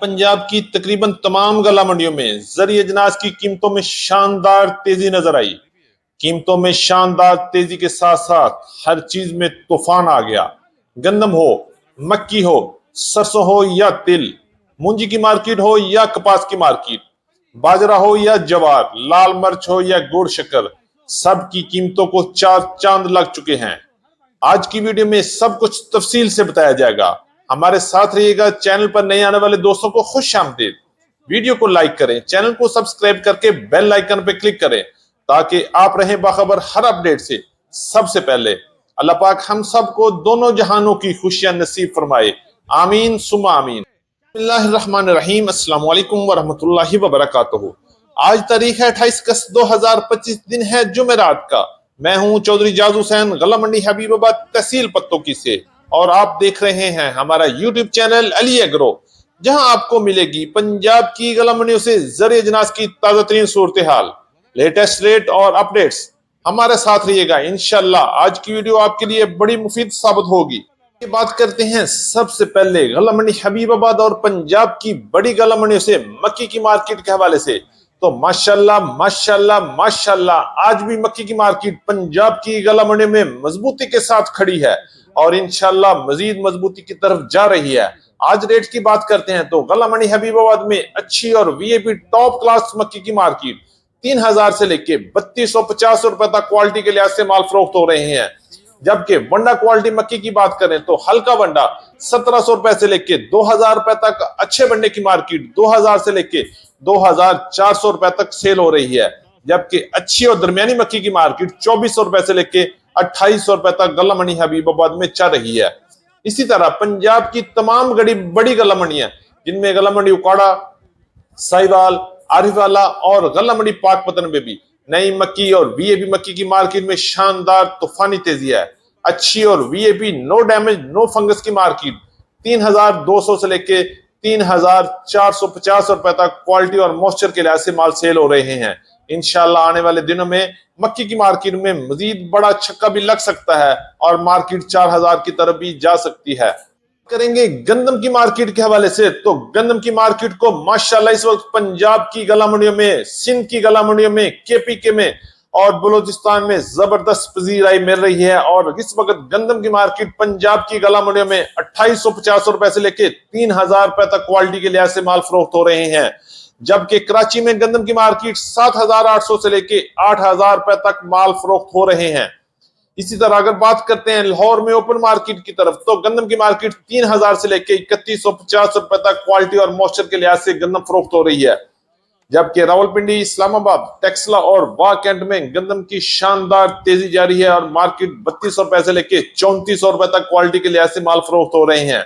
پنجاب کی تقریباً تمام گلا منڈیوں میں زرعی اجناس کی قیمتوں میں شاندار تیزی نظر آئی۔ قیمتوں میں شاندار تیزی کے ساتھ ساتھ ہر چیز میں طوفان آ گیا۔ گندم ہو، مکی ہو، سرسوں ہو یا تل مونجی کی مارکیٹ ہو یا کپاس کی مارکیٹ، باجرہ ہو یا جوار، لال مرچ ہو یا گوڑ شکر، سب کی قیمتوں کو چار چاند لگ چکے ہیں۔ آج کی ویڈیو میں سب کچھ تفصیل سے بتایا جائے گا۔ ہمارے ساتھ رہیے گا چینل پر نئے آنے والے دوستوں کو خوش آمدید۔ ویڈیو کو لائک کریں، چینل کو سبسکرائب کر کے بیل آئیکن پہ کلک کریں تاکہ آپ رہیں باخبر ہر اپڈیٹ سے۔ سب سے پہلے اللہ پاک ہم سب کو دونوں جہانوں کی خوشیاں نصیب فرمائے۔ آمین سم آمین۔ بسم اللہ الرحمن الرحیم۔ السلام علیکم ورحمۃ اللہ وبرکاتہ۔ آج تاریخ ہے اٹھائیس کس دو ہزار پچیس دن ہے جمعرات کا۔ میں ہوں چودھری جاز حسین غلہ منڈی حبیب آباد تحصیل پتوں کی سے۔ اور آپ دیکھ رہے ہیں ہمارا یوٹیوب چینل علی اگرو جہاں آپ کو ملے گی پنجاب کی غلہ سے زر اجناس کی تازہ ترین صورتحال. لیٹسٹ ریٹ اور اپڈیٹس ہمارے ساتھ رہیے گا انشاءاللہ. آج کی ویڈیو آپ کے لیے بڑی مفید ثابت ہوگی. یہ بات کرتے ہیں سب سے پہلے غلہ منڈی حبیب آباد اور پنجاب کی بڑی غلہ منڈیوں سے مکی کی مارکیٹ کے حوالے سے. تو ماشاءاللہ ماشاءاللہ ماشاءاللہ، آج بھی مکی کی مارکیٹ پنجاب کی غلہ منڈی میں مضبوطی کے ساتھ کھڑی ہے. اور انشاءاللہ مزید مضبوطی کی طرف جا رہی ہے۔ آج ریٹ کی بات کرتے ہیں تو غلہ منڈی حبیب آباد میں اچھی اور V A P top class مکی کی مارکیٹ۔ تین ہزار سے لے کے بتیس سو پچاس روپے تک کوالٹی کے لحاظ سے مال فروخت ہو رہے ہیں۔ جبکہ ونڈا کوالٹی مکی کی بات کریں تو ہلکا ونڈا سترہ سو روپے سے لے کے دو ہزار روپے تک اچھے ونڈے کی مارکیٹ دو ہزار سے لے کے دو ہزار چار سو روپے تک سیل ہو رہی ہے۔ جبکہ اچھی اور درمیانی مکی کی مارکیٹ چوبیس سو روپے سے لے کے اٹھائیس سو روپے تک گلہ منڈی حبیب آباد میں چل رہی ہے۔ اسی طرح پنجاب کی تمام گڑی بڑی گلا گلہ منڈیاں جن میں گلہ منڈی اکاڑا، سائیوال عارف والا اور غلہ منڈی پاک پتن میں بھی۔ نئی مکی اور وی اے پی مکی کی مارکیٹ میں شاندار طوفانی تیزی ہے۔ اچھی اور V A P no damage, no fungus کی مارکیٹ۔ تین ہزار دو سو سے لے کے تین ہزار چار سو پچاس روپے تک کوالٹی اور موسچر کے لحاظ سے مال سیل ہو رہے ہیں۔ انشاءاللہ آنے والے دنوں میں مکی کی مارکیٹ میں مزید بڑا چھکا بھی لگ سکتا ہے اور مارکیٹ چار ہزار کی طرف بھی جا سکتی ہے۔ کریں گے گندم کی مارکیٹ کے حوالے سے تو گندم کی مارکیٹ کو ماشاءاللہ اس وقت پنجاب کی گلا منڈیوں میں، سندھ کی گلا منڈیوں میں، کے پی کے میں اور بلوچستان میں زبردست پذیرائی مل رہی ہے اور اس وقت گندم کی مارکیٹ پنجاب کی گلا منڈیوں میں اٹھائیس سو پچاس روپے سے لے کے تین ہزار روپے تک کوالٹی کے لحاظ سے مال فروخت ہو رہے ہیں۔ جبکہ کراچی میں گندم کی مارکیٹ سات ہزار آٹھ سو سے لے کے آٹھ ہزار روپے تک مال فروخت ہو رہے ہیں۔ اسی طرح اگر بات کرتے ہیں لاہور میں اوپن مارکیٹ کی طرف، تو گندم کی مارکیٹ تین ہزار سے لے کے اکتیس سو پچاس روپے تک کوالٹی اور موسچر کے لحاظ سے گندم فروخت ہو رہی ہے۔ جبکہ راول پنڈی اسلام آباد، ٹیکسلا اور واکنڈ میں گندم کی شاندار تیزی جاری ہے اور مارکیٹ بتیس سو روپے سے لے کے چونتیس سو روپے تک کوالٹی کے لحاظ سے مال فروخت ہو رہے ہیں۔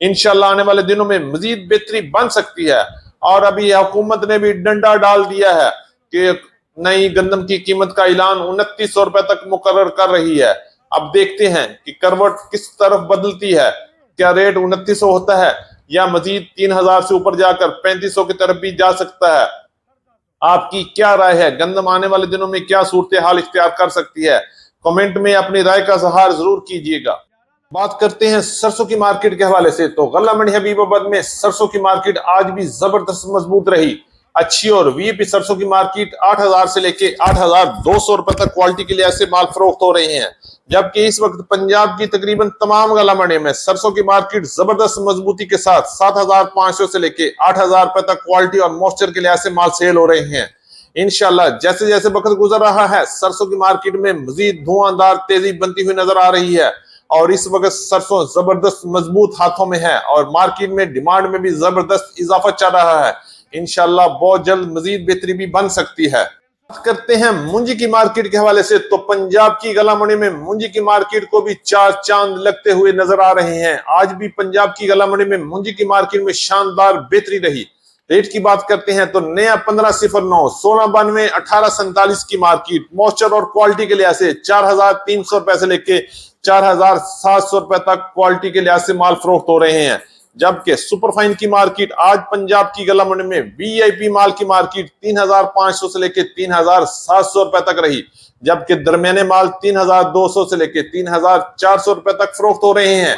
انشاءاللہ آنے والے دنوں میں مزید بہتری بن سکتی ہے۔ اور ابھی حکومت نے بھی ڈنڈا ڈال دیا ہے کہ نئی گندم کی قیمت کا اعلان انتیس سو روپے تک مقرر کر رہی ہے۔ اب دیکھتے ہیں کہ کروٹ کس طرف بدلتی ہے۔ کیا ریٹ انتیس سو ہوتا ہے یا مزید تین ہزار سے اوپر جا کر پینتیس سو کی طرف بھی جا سکتا ہے؟ آپ کی کیا رائے ہے؟ گندم آنے والے دنوں میں کیا صورتحال اختیار کر سکتی ہے؟ کمنٹ میں اپنی رائے کا اظہار ضرور کیجیے گا۔ بات کرتے ہیں سرسوں کی مارکیٹ کے حوالے سے تو غلہ منڈی حبیب آباد میں سرسوں کی مارکیٹ آج بھی زبردست مضبوط رہی۔ اچھی اور وی پی سرسوں کی مارکیٹ آٹھ ہزار سے لے کے آٹھ ہزار دو سو روپے تک کوالٹی کے لحاظ سے مال فروخت ہو رہے ہیں۔ جبکہ اس وقت پنجاب کی تقریباً تمام غلہ منڈی میں سرسوں کی مارکیٹ زبردست مضبوطی کے ساتھ سات ہزار پانچ سو سے لے کے آٹھ ہزار روپے تک کوالٹی اور موسچر کے لحاظ سے مال سیل ہو رہے ہیں۔ انشاءاللہ جیسے جیسے وقت گزر رہا ہے، سرسوں کی مارکیٹ میں مزید دھواں دار تیزی بنتی ہوئی نظر آ رہی ہے۔ اور اس وقت سرسوں زبردست مضبوط ہاتھوں میں ہے اور مارکیٹ میں ڈیمانڈ میں بھی زبردست اضافہ چل رہا ہے۔ انشاءاللہ بہت جلد مزید بہتری بھی بن سکتی ہے۔ بات کرتے ہیں منجی کی مارکیٹ کے حوالے سے تو پنجاب کی گلا منڈی میں منجی کی مارکیٹ کو بھی چار چاند لگتے ہوئے نظر آ رہے ہیں۔ آج بھی پنجاب کی گلا منڈی میں منجی کی مارکیٹ میں شاندار بہتری رہی۔ ریٹ کی بات کرتے ہیں تو نیا پندرہ صفر نو، سولہ بانوے، اٹھارہ سینتالیس کی مارکیٹ، موسچر اور کوالٹی کے لحاظ سے چار ہزار تین سو روپے سے لے کے چار ہزار سات سو روپے تک کوالٹی کے لحاظ سے مال فروخت ہو رہے ہیں۔ جبکہ سپر فائن کی مارکیٹ آج پنجاب کی گلا منڈی میں وی آئی پی مال کی مارکیٹ تین ہزار پانچ سو سے لے کے تین ہزار سات سو روپے تک رہی۔ جبکہ درمیانے مال تین ہزار دو سو سے لے کے تین ہزار چار سو روپے تک فروخت ہو رہے ہیں۔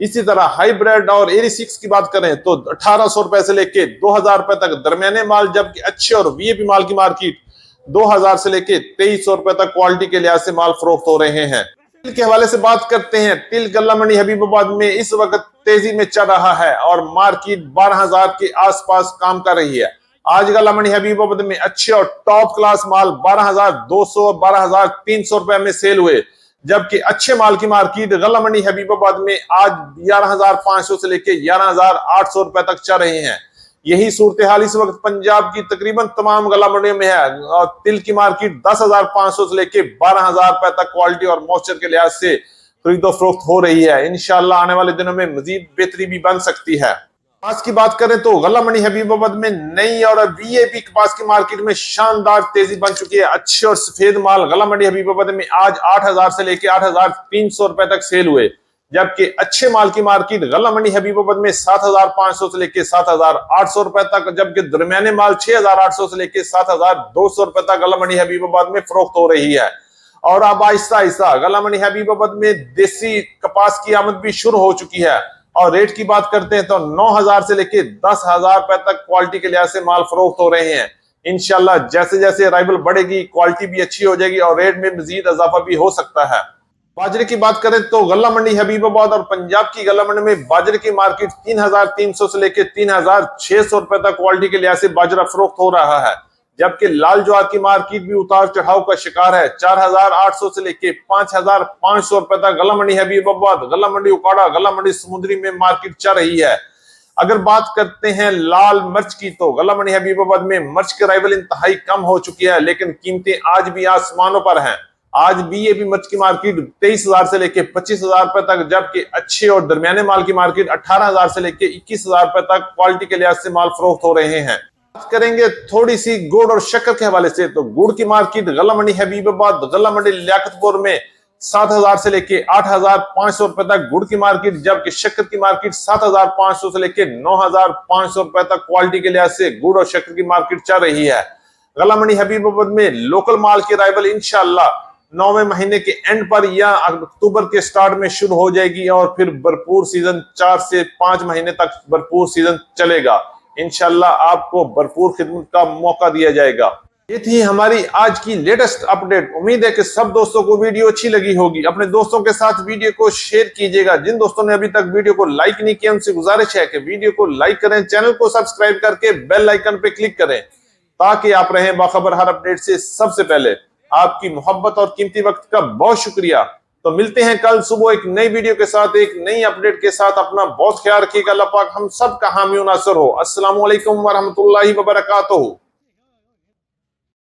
اسی طرح ہائی بریڈ اور ایری سکس کی بات کریں تو اٹھارہ سو روپے سے لے کے دو ہزار روپے تک درمیانے مال، جبکہ اچھے اور وی اے پی مال کی مارکیٹ دو ہزار سے لے کے تیئیس سو روپے تک کوالٹی کے لحاظ سے مال فروخت ہو رہے ہیں۔ تل کے حوالے سے بات کرتے ہیں، تل گلہ منڈی حبیب آباد میں اس وقت تیزی میں چل رہا ہے اور مارکیٹ بارہ ہزار کے آس پاس کام کر رہی ہے۔ آج گلہ منڈی حبیب آباد میں اچھے اور ٹاپ کلاس مال بارہ ہزار دو سو بارہ ہزار تین سو روپے میں سیل ہوئے۔ جبکہ اچھے مال کی مارکیٹ غلہ منڈی حبیب آباد میں آج گیارہ ہزار پانچ سو سے لے کے گیارہ ہزار آٹھ سو روپے تک چل رہے ہیں۔ یہی صورتحال اس وقت پنجاب کی تقریباً تمام غلہ منڈیوں میں ہے۔ اور تل کی مارکیٹ دس ہزار پانچ سو سے لے کے بارہ ہزار روپے تک کوالٹی اور موسچر کے لحاظ سے خرید و فروخت ہو رہی ہے۔ انشاءاللہ آنے والے دنوں میں مزید بہتری بھی بن سکتی ہے۔ کپاس کی بات کریں تو غلہ منی حبیب آباد میں نئی اور وی اے پی کپاس کی مارکیٹ میں شاندار تیزی بن چکی ہے، اچھے اور سفید مال غلہ منی حبیب آباد میں آج آٹھ ہزار سے لے کے آٹھ ہزار تین سو روپے تک سیل ہوئے۔ جبکہ اچھے مال کی مارکیٹ غلہ منی حبیب آباد میں سات ہزار پانچ سو سے لے کے سات ہزار آٹھ سو روپے تک، جبکہ درمیانے مال چھ ہزار آٹھ سو سے لے کے سات ہزار دو سو روپے تک غلہ منی حبیب آباد میں فروخت ہو رہی ہے۔ اور اب آہستہ آہستہ غلہ منی حبیب آباد میں دیسی کپاس کی آمد بھی شروع ہو چکی ہے۔ اور ریٹ کی بات کرتے ہیں تو نو ہزار سے لے کے دس ہزار روپے تک کوالٹی کے لحاظ سے مال فروخت ہو رہے ہیں۔ انشاءاللہ جیسے جیسے ارائیول بڑھے گی کوالٹی بھی اچھی ہو جائے گی اور ریٹ میں مزید اضافہ بھی ہو سکتا ہے۔ باجرے کی بات کریں تو غلہ منڈی حبیب آباد اور پنجاب کی غلہ منڈی میں باجرے کی مارکیٹ تین ہزار تین سو سے لے کے تین ہزار چھ سو روپے تک کوالٹی کے لحاظ سے باجرہ فروخت ہو رہا ہے۔ جبکہ لال جوار کی مارکیٹ بھی اتار چڑھاؤ کا شکار ہے۔ چار ہزار آٹھ سو سے لے کے پانچ ہزار پانچ سو روپے تک گلا منڈی حبیب آباد، گلا منڈی اکاڑا، گلا منڈی سمندری میں مارکیٹ چڑھ رہی ہے۔ اگر بات کرتے ہیں لال مرچ کی تو گلا منڈی حبیب آباد میں مرچ کی رائول انتہائی کم ہو چکی ہے، لیکن قیمتیں آج بھی آسمانوں پر ہیں۔ آج بی اے بی مرچ کی مارکیٹ تیئیس ہزار سے لے کے پچیس ہزار روپے تک، جبکہ اچھے اور درمیانے مال کی مارکیٹ اٹھارہ ہزار سے لے کے اکیس ہزار روپے تک کوالٹی کے لحاظ سے مال فروخت ہو رہے ہیں۔ کریں گے تھوڑی سی گوڑ اور شکر کے حوالے سے تو گوڑ کی مارکیٹ غلہ منڈی حبیب آباد غلہ منڈی لیاقت پور میں سات ہزار سے لے کے آٹھ ہزار پانچ سو روپے تک گڑ کی مارکیٹ، جبکہ شکر کی مارکیٹ سات ہزار پانچ سو سے لے کے نو ہزار پانچ سو روپے تک کوالٹی کے لحاظ سے گڑ اور شکر کی مارکیٹ چل رہی ہے۔ غلہ منڈی حبیب آباد میں لوکل مال کی رائول انشاءاللہ نوے مہینے کے اینڈ پر یا اکتوبر کے سٹارٹ میں شروع ہو جائے گی اور پھر برپور سیزن چار سے پانچ مہینے تک برپور سیزن چلے گا۔ انشاءاللہ آپ کو بھرپور خدمت کا موقع دیا جائے گا۔ یہ تھی ہماری آج کی لیٹسٹ اپڈیٹ امید ہے کہ سب دوستوں کو ویڈیو اچھی لگی ہوگی۔ اپنے دوستوں کے ساتھ ویڈیو کو شیئر کیجیے گا۔ جن دوستوں نے ابھی تک ویڈیو کو لائک نہیں کیا، ان سے گزارش ہے کہ ویڈیو کو لائک کریں چینل کو سبسکرائب کر کے بیل آئکن پہ کلک کریں، تاکہ آپ رہیں باخبر ہر اپڈیٹ سے سب سے پہلے۔ آپ کی محبت اور قیمتی وقت کا بہت شکریہ۔ تو ملتے ہیں کل صبح ایک نئی ویڈیو کے ساتھ، ایک نئی اپڈیٹ کے ساتھ۔ اپنا بہت خیال رکھیے گا۔ اللہ پاک ہم سب کا حامی و ناصر ہو۔ السلام علیکم ورحمۃ اللہ وبرکاتہ۔